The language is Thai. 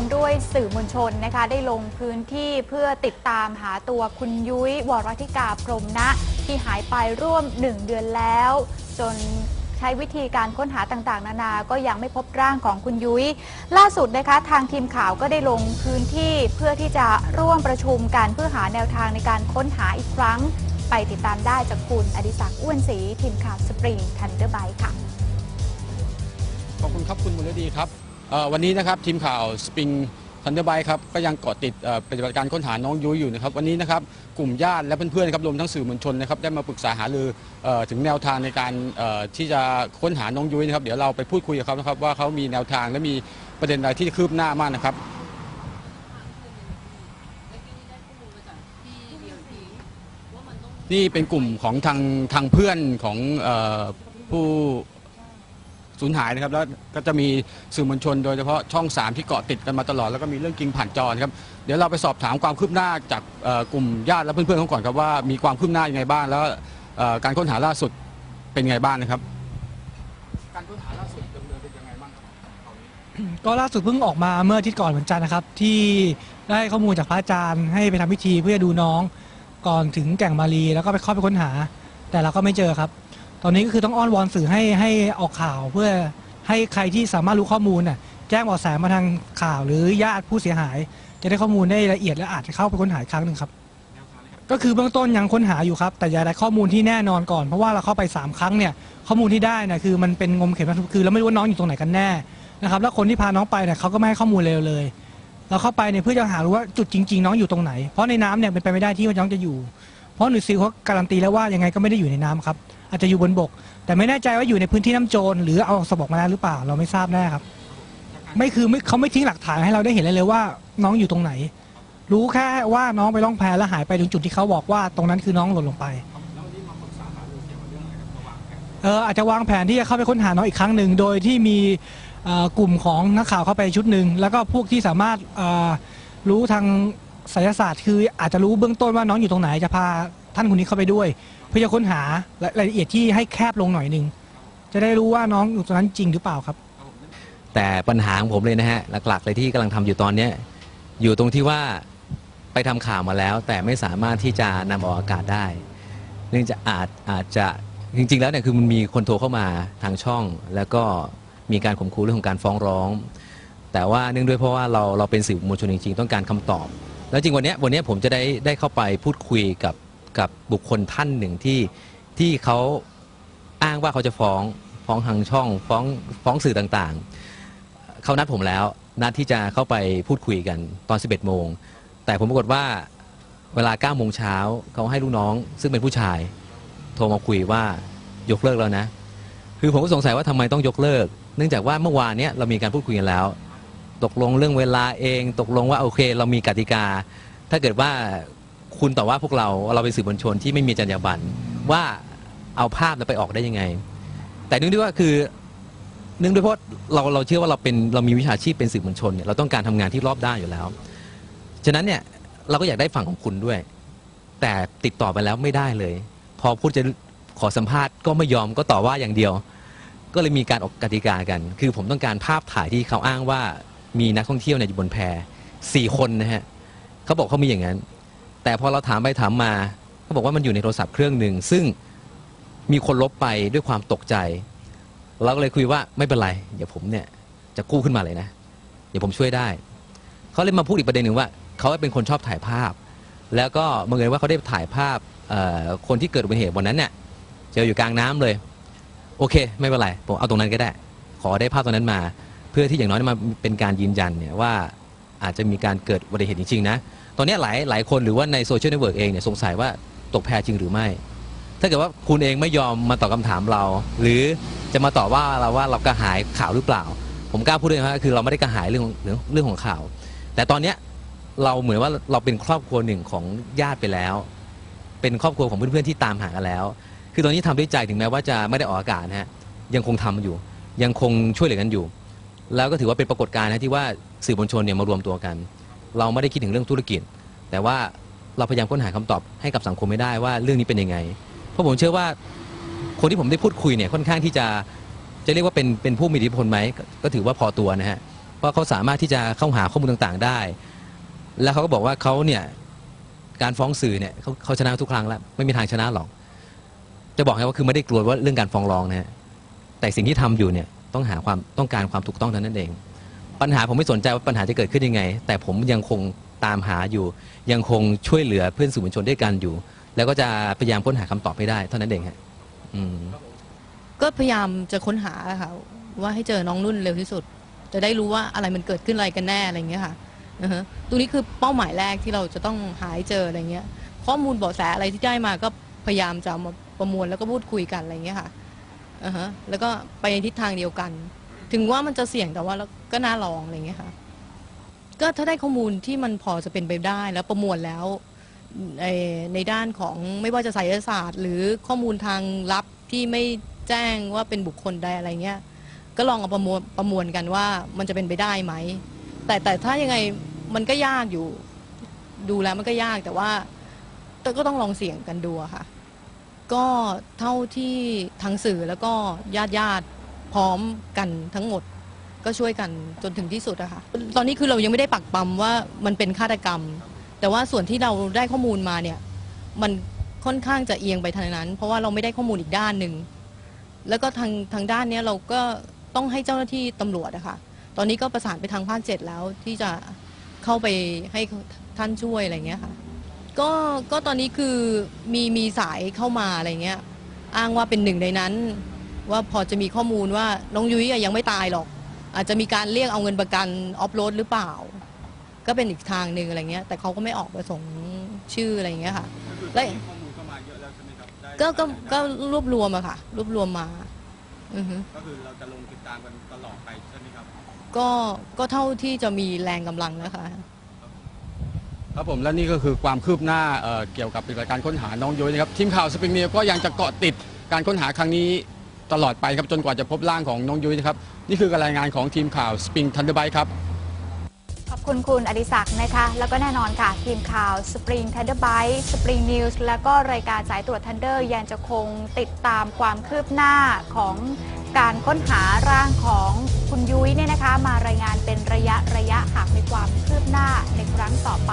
มด้วยสื่อมวลชนนะคะ ได้ลงพื้นที่เพื่อติดตามหาตัวคุณยุ้ยวรธิกาพรมนะ ที่หายไปร่วม 1 เดือนแล้ว จนใช้วิธีการค้นหาต่างๆ นานา ก็ยังไม่พบร่างของคุณยุ้ย ล่าสุดนะคะ ทางทีมข่าวก็ได้ลงพื้นที่เพื่อที่จะร่วมประชุมกันเพื่อหาแนวทางในการค้นหาอีกครั้ง ไปติดตามได้จากคุณอดิศักดิ์อ้วนศรีทีมข่าวสปริงทันเดอร์ไบค่ะ ขอบคุณครับคุณมุลดีครับ วันนี้นะครับทีมข่าวสปริงทันเดอร์ไบครับก็ยังเกาะติดปฏิบัติการค้นหาน้องยุ้ยอยู่นะครับวันนี้นะครับกลุ่มญาติและเพื่อนๆครับรวมทั้งสื่อมวลชนนะครับได้มาปรึกษาหารือถึงแนวทางในการที่จะค้นหาน้องยุ้ยนะครับเดี๋ยวเราไปพูดคุยกับเขานะครับว่าเขามีแนวทางและมีประเด็นอะไรที่คืบหน้ามากนะครับนี่เป็นกลุ่มของทางทางเพื่อนของออผู้ สูญหายนะครับแล้วก็จะมีสื่อมวลชน โดยเฉพาะช่อง 3 ที่เกาะติดกันมาตลอดแล้วก็มีเรื่องจริงผ่านจอนะครับเดี๋ยวเราไปสอบถามความคืบหน้าจากกลุ่มญาติและเพื่อนๆเขาก่อนครับว่ามีความคืบหน้ายังไงบ้างแล้วการค้นหาล่าสุดเป็นไงบ้างนะครับ การค้นหาล่าสุดดำเนินเป็นยังไงบ้างครับก็ล่าสุดเพิ่งออกมาเมื่ออาทิตย์ก่อนเหมือนกันนะครับ ที่ได้ข้อมูลจากพระอาจารย์ให้ไปทำพิธีเพื่อดูน้องก่อนถึงแก่งมารีแล้วก็ไปเข้าไปค้นหา แต่เราก็ไม่เจอครับ ตอนนี้ก็คือต้องอ้อนวอนสื่อให้ให้ออกข่าวเพื่อให้ใครที่สามารถรู้ข้อมูลน่ะแจ้งเบาะแสมาทางข่าวหรือญาติผู้เสียหาย จะได้ข้อมูลได้ละเอียดและอาจจะเข้าไปค้นหาอีกครั้งหนึ่งครับก็คือเบื้องต้นยังค้นหาอยู่ครับ แต่อย่าได้ข้อมูลที่แน่นอนก่อนเพราะว่าเราเข้าไป 3 ครั้งเนี่ยข้อมูลที่ได้นะคือมันเป็นงมเข็มคือเราไม่รู้ว่าน้องอยู่ตรงไหนกันแน่นะครับแล้วคนที่พาน้องไปเนี่ยเขาก็ไม่ให้ข้อมูลเลยเลย เราเข้าไปเนี่ยเพื่อจะหารู้ว่าจุดจริง ๆ น้องอยู่ตรงไหน เพราะในน้ำเนี่ยเป็นไปไม่ได้ที่ว่าน้องจะอยู่ เพราะหน่วยซิลเขาการันตีแล้วว่ายังไงก็ไม่ได้อยู่ในน้ำครับ อาจจะอยู่บนบก แต่ไม่แน่ใจว่าอยู่ในพื้นที่น้ำโจรหรือเอาสบอกมาแล้วหรือเปล่าเราไม่ทราบแน่ครับ ไม่คือไม่เขาไม่ทิ้งหลักฐานให้เราได้เห็นเลยเลยว่า น้องอยู่ตรงไหน รู้แค่ว่าน้องไปล่องแพแล้วหายไปถึงจุดที่เขาบอกว่าตรงนั้นคือน้องหล่นลงไปเอออาจจะวางแผนที่จะเข้าไปค้นหาน้องอีกครั้งหนึ่งโดยที่มีกลุ่มของนักข่าวเข้าไปชุดหนึ่งแล้วก็พวกที่สามารถรู้ทางไสยศาสตร์ คืออาจจะรู้เบื้องต้นว่าน้องอยู่ตรงไหนจะพา ท่านคนนี้เข้าไปด้วย เพื่อจะค้นหารายละเอียดที่ให้แคบลงหน่อยหนึ่งจะได้รู้ว่าน้องอยู่ตรงนั้นจริงหรือเปล่าครับ แต่ปัญหาของผมเลยนะฮะหลักๆเลยที่กำลังทำอยู่ตอนเนี้ยอยู่ตรงที่ว่าไปทำข่าวมาแล้ว แต่ไม่สามารถที่จะนำออกอากาศได้ เนื่องจากอาจอาจจะจริง ๆ แล้วเนี่ยคือมันมีคนโทรเข้ามาทางช่อง แล้วก็มีการข่มขู่เรื่องของการฟ้องร้อง แต่ว่าเนื่องด้วยเพราะว่าเราเราเป็นสื่อมวลชนจริงๆ ต้องการคำตอบ แล้วจริงวันเนี้ยวันเนี้ยผมจะได้ได้เข้าไปพูดคุยกับ กับบุคคลท่านหนึ่งที่ที่เขาอ้างว่าเขาจะฟ้องฟ้องทางช่องฟ้องฟ้องสื่อต่างๆ เขานัดผมแล้วนัดที่จะเข้าไปพูดคุยกันตอน 11 โมง แต่ผมปรากฏว่าเวลา9โมงเช้าเขาให้ลูกน้อง ซึ่งเป็นผู้ชาย โทรมาคุยว่ายกเลิกแล้วนะ คือผมก็สงสัยว่าทำไมต้องยกเลิก เนื่องจากว่าเมื่อวานเนี้ยเรามีการพูดคุยกันแล้ว ตกลงเรื่องเวลาเอง ตกลงว่าโอเค เรามีกติกา ถ้าเกิดว่า คุณต่อว่าพวกเราเราเป็นสื่อมวลชนที่ไม่มีจรรยาบรรณว่าเอาภาพนั้นไปออกได้ยังไง แต่เนื่องด้วยว่าคือเนื่องด้วยเพราะเราเราเชื่อว่าเราเป็นเรามีวิชาชีพเป็นสื่อมวลชนเนี่ยเราต้องการทำงานที่รอบด้านอยู่แล้ว ฉะนั้นเนี่ยเราก็อยากได้ฝั่งของคุณด้วย แต่ติดต่อไปแล้วไม่ได้เลย พอพูดจะขอสัมภาษณ์ก็ไม่ยอมก็ต่อว่าอย่างเดียว ก็เลยมีการออกกติกากัน คือผมต้องการภาพถ่ายที่เขาอ้างว่ามีนักท่องเที่ยวเนี่ยอยู่บนแพสี่คนนะฮะเขาบอกเขามีอย่างนั้น แต่พอเราถามไปถามมาเขาบอกว่ามันอยู่ในโทรศัพท์เครื่องหนึ่งซึ่งมีคนลบไปด้วยความตกใจ เราก็เลยคุยว่าไม่เป็นไรเดี๋ยวผมเนี่ยจะกู้ขึ้นมาเลยนะ เดี๋ยวผมช่วยได้ เขาเลยมาพูดอีกประเด็นหนึ่งว่าเขาเป็นคนชอบถ่ายภาพ แล้วก็บังเอิญว่าเขาได้ถ่ายภาพคนที่เกิดอุบัติเหตุวันนั้นเนี่ยเจออยู่กลางน้ำเลย โอเค ไม่เป็นไรผมเอาตรงนั้นก็ได้ ขอได้ภาพตรงนั้นมา เพื่อที่อย่างน้อยมาเป็นการยืนยันเนี่ยว่าอาจจะมีการเกิดอุบัติเหตุจริงๆนะ ตอนนี้หลายหลายคนหรือว่าในโซเชียลเน็ตเวิร์กเองเนี่ยสงสัยว่าตกแพจริงหรือไม่ ถ้าเกิดว่าคุณเองไม่ยอมมาตอบคำถามเรา หรือจะมาต่อว่าเราว่าเรากระหายข่าวหรือเปล่า ผมกล้าพูดเลยนะคือเราไม่ได้กระหายเรื่องเรื่องเรื่องของข่าว แต่ตอนเนี้ยเราเหมือนว่าเราเป็นครอบครัวหนึ่งของญาติไปแล้ว เป็นครอบครัวของเพื่อนๆที่ตามหากันแล้ว คือตอนนี้ทำด้วยใจถึงแม้ว่าจะไม่ได้ออกอากาศนะฮะยังคงทำอยู่ ยังคงช่วยเหลือกันอยู่ แล้วก็ถือว่าเป็นปรากฏการณ์นะที่ว่าสื่อมวลชนเนี่ยมารวมตัวกัน เราไม่ได้คิดถึงเรื่องธุรกิจ แต่ว่าเราพยายามค้นหาคำตอบให้กับสังคมไม่ได้ว่าเรื่องนี้เป็นยังไง เพราะผมเชื่อว่าคนที่ผมได้พูดคุยเนี่ยค่อนข้างที่จะจะเรียกว่าเป็นเป็นผู้มีอิทธิพลไหมก็ก็ถือว่าพอตัวนะฮะเพราะเขาสามารถที่จะเข้าหาข้อมูลต่างๆได้ แล้วเขาก็บอกว่าเขาเนี่ยการฟ้องสื่อเนี่ยเขาเขาชนะทุกครั้งแล้วไม่มีทางชนะหรอก จะบอกให้ว่าคือไม่ได้กลัวว่าเรื่องการฟ้องร้องนะฮะแต่สิ่งที่ทำอยู่เนี่ยต้องหาความต้องการความถูกต้องเท่านั้นเอง ปัญหาผมไม่สนใจว่าปัญหาจะเกิดขึ้นยังไง แต่ผมยังคงตามหาอยู่ ยังคงช่วยเหลือเพื่อนสื่อมวลชนด้วยกันอยู่ แล้วก็จะพยายามค้นหาคำตอบให้ได้ เท่านั้นเองฮะอืมก็พยายามจะค้นหาค่ะว่าให้เจอน้องนุ่นเร็วที่สุด จะได้รู้ว่าอะไรมันเกิดขึ้นอะไรกันแน่อะไรอย่างเงี้ยค่ะอือฮะตรงนี้คือเป้าหมายแรกที่เราจะต้องหาให้เจออะไรเงี้ย ข้อมูลเบาะแสอะไรที่ได้มาก็พยายามจะเอามาประมวลแล้วก็พูดคุยกันอะไรเงี้ยค่ะอือฮะแล้วก็ไปในทิศทางเดียวกัน ถึงว่ามันจะเสี่ยงแต่ว่าเราก็น่าลองอะไรเงี้ยค่ะ ก็ถ้าได้ข้อมูลที่มันพอจะเป็นไปได้แล้วประมวลแล้วในในด้านของไม่ว่าจะไสยศาสตร์ หรือข้อมูลทางลับที่ไม่แจ้งว่าเป็นบุคคลใดอะไรเงี้ย ก็ลองเอาประมวลประมวลกันว่ามันจะเป็นไปได้ไหม แต่แต่ถ้ายังไงมันก็ยากอยู่ ดูแล้วมันก็ยากแต่ว่าแต่ก็ต้องลองเสี่ยงกันดูอะค่ะ ก็เท่าที่ทางสื่อแล้วก็ญาติญาติ พร้อมกันทั้งหมดก็ช่วยกันจนถึงที่สุดอะค่ะ ตอนนี้คือเรายังไม่ได้ปักปั๊มว่ามันเป็นฆาตกรรม แต่ว่าส่วนที่เราได้ข้อมูลมาเนี่ย มันค่อนข้างจะเอียงไปทางนั้น เพราะว่าเราไม่ได้ข้อมูลอีกด้านหนึ่ง แล้วก็ทางทางด้านเนี้ยเราก็ต้องให้เจ้าหน้าที่ตำรวจอะค่ะ ตอนนี้ก็ประสานไปทางภาคเจ็ดแล้วที่จะเข้าไปให้ท่านช่วยอะไรเงี้ยค่ะ ก็ก็ตอนนี้คือมีมีสายเข้ามาอะไรเงี้ย อ้างว่าเป็นหนึ่งในนั้น ว่าพอจะมีข้อมูลว่าน้องยุ้ยอะยังไม่ตายหรอก อาจจะมีการเรียกเอาเงินประกันออฟโรดหรือเปล่า ก็เป็นอีกทางหนึ่งอะไรเงี้ยแต่เขาก็ไม่ออกประสงค์ชื่ออะไรเงี้ยค่ะแล้วข้อมูลเข้ามาเยอะแล้วใช่ไหมครับได้ก็ก็ก็รวบรวมอะค่ะ รวบรวมมาอือฮึก็คือเราจะลงติดตามกันตลอดไปใช่ไหมครับ ก็ก็เท่าที่จะมีแรงกำลังนะคะ ครับผมและนี่ก็คือความคืบหน้าเอ่อเกี่ยวกับปฏิบัติการค้นหาน้องยุ้ยนะครับทีมข่าวสปริงเนียก็ยังจะเกาะติดการค้นหาครั้งนี้ ตลอดไปครับจนกว่าจะพบร่างของน้องยุ้ยนะครับนี่คือการรายงานของทีมข่าวสปริงทันเดอร์ไบครับขอบคุณคุณอดิศักดิ์นะคะ แล้วก็แน่นอนค่ะ ทีมข่าว Spring Thunder b i t e Spring News แล้วก็รายการสายตรวจ Thunder ยังจะคงติดตามความคืบหน้าของการค้นหาร่างของคุณยุ้ยเนี่ยนะคะ มารายงานเป็นระยะระยะหากมีความคืบหน้าในครั้งต่อไป